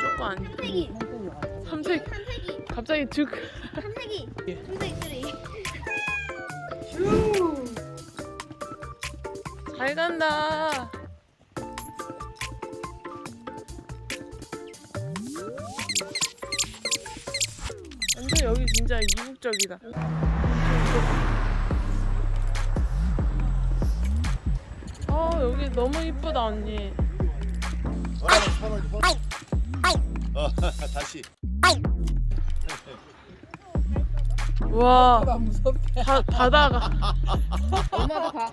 조금 아니. 삼색이. 삼색이 갑자기 득. 삼색이 예. 삼색들이 잘 간다. 완전 여기 진짜 이국적이다. 어 여기 너무 이쁘다 언니. 아, 사 와. 바, 바다가. 엄마도 가.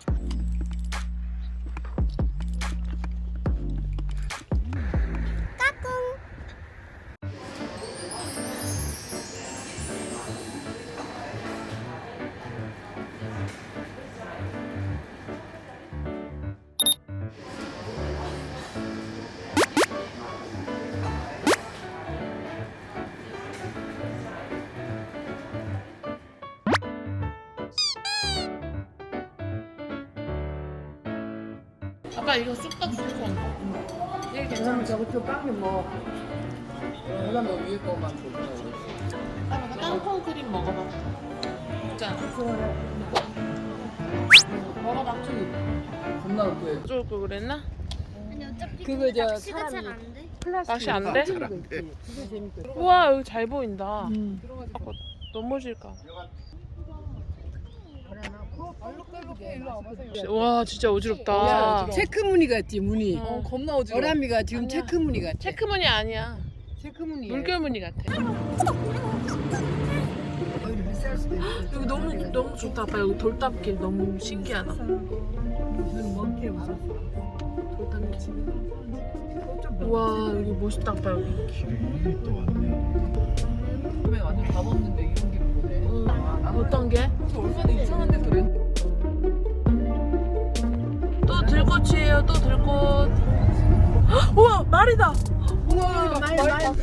아까 이거 쑥떡 쑥떡. 이게 그럼 괜찮지? 저거 저 빵이 뭐. 내가 너 위에 거만 줘. 아, 땅콩 크림 먹어봐. 진짜 먹어봐. 겁나 웃고 좋을 걸 그랬나? 아니 어차피 그거 저 낚시가 사람이- 잘 안 돼. 낚시 안 돼? 그거 재밌거든. 우와 여기 잘 보인다. 음. 넘어질까? 와 진짜 어지럽다. 체크 무늬 같지 무늬. 어, 겁나 어지러워. 어람이가 지금 아니야. 체크 무늬 같아. 체크무늬 아니야. 체크 무늬. 물결 무늬 같아. 여기 너무 너무 좋다. 아빠 여기 돌담길 너무 신기하다. 돌담길. 우와 여기 멋있다 아빠 여기. 또 왔네. 처음에 완전 다 먹는데 이런 게. 어, 어떤 게? 얼마나 이상한 데서 렌. 또 들꽃이에요. 또 들꽃. 헉, 우와 말이다. 우와 말 말.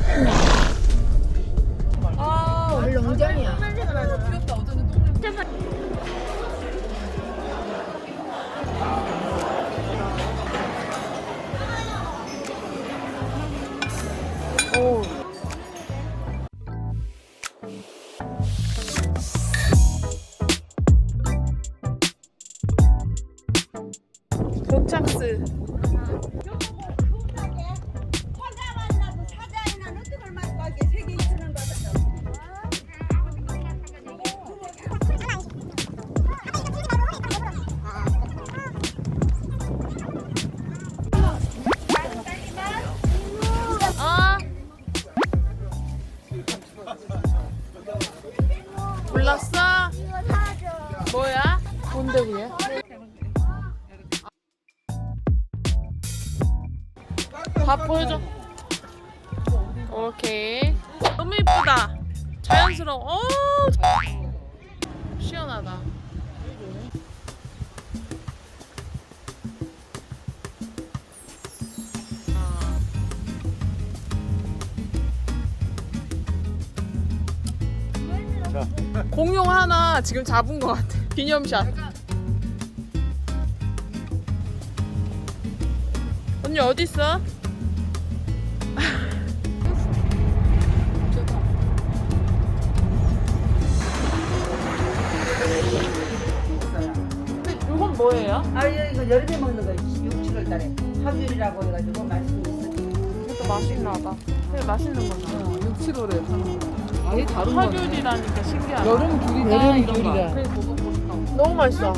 아 말 농장이야. 귀엽다 어쩌면 똥을. 오. 밥 보여줘. 오케이. 너무 이쁘다. 자연스러워. 오, 시원하다. 아. 공룡 하나 지금 잡은 것 같아. 기념샷. 언니 어디 있어? 뭐예요? 아 이거 이거 여름에 먹는 거 6, 7월 달에 화귤이라고 해가지고 맛있는 거 있어. 이것도 맛있나 봐. 되게 맛있는 거잖아. 6, 7월에 파는 거. 아예 다른 거. 화귤이라니까 신기하다. 여름 귤이다 여름 이런 거. 귤이다. 그래 그거 싶다. 너무 맛있어.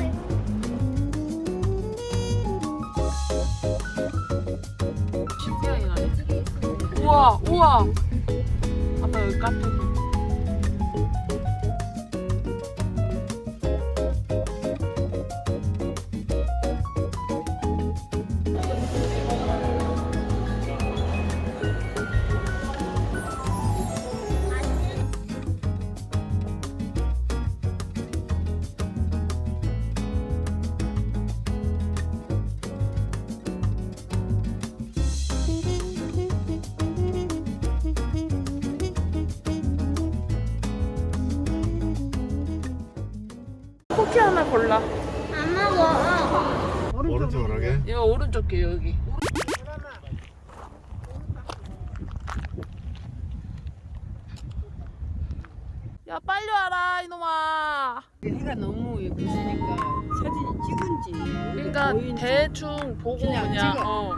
신기하게 나네. 우와, 우와. 아빠 여기 카페. 쿠키 하나 골라. 안 먹어. 오른쪽으로 하게. 이거 오른쪽 게 여기. 야 빨리 와라 이놈아. 해가 너무 예쁘시니까 사진 찍은지 그러니까 대충 보고 그냥, 그냥 찍어. 어.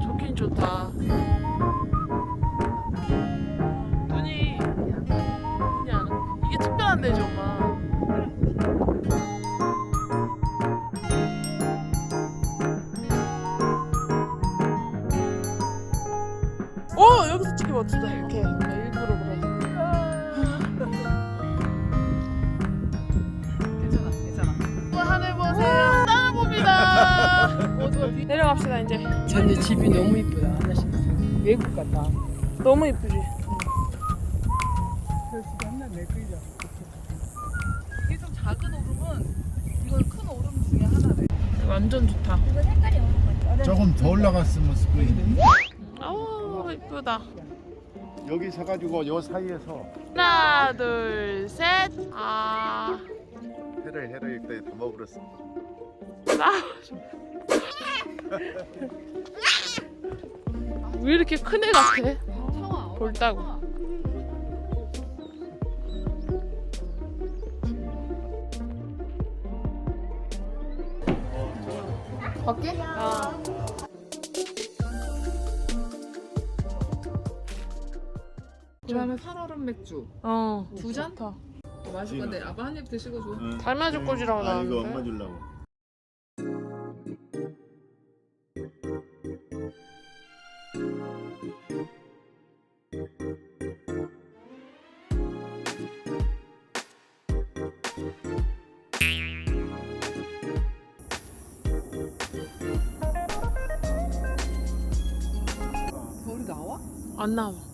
좋긴 좋다. 눈이 그냥 이게 특별한 데죠, 엄 어떡해 이렇게 나 일부러 그래. 괜찮아 괜찮아 하늘 보세요. 땅을 봅니다. 내려갑시다 이제. 근데 집이 너무 이쁘다 하나씩 외국 같다 너무 이쁘지. 이게 좀 작은 오름은 이건 큰 오름 중에 하나래 완전 좋다. 조금 더 올라갔으면 스프링. 아우 이쁘다. 여기 서가지고 요 사이에서 하나 둘 셋. 아. 해를 해를 이때 다 먹으랬어. 나. 왜 이렇게 큰 애 같아? 볼따고. 밖에? 어. 그다음에 살얼음 맥주 어. 두 잔? 좋다. 마실 건데 아빠 한 입 드시고 줘. 닮아줄 꼬지라고 아 이거 나왔는데. 엄마 주려고. 거울이 나와? 안 나와.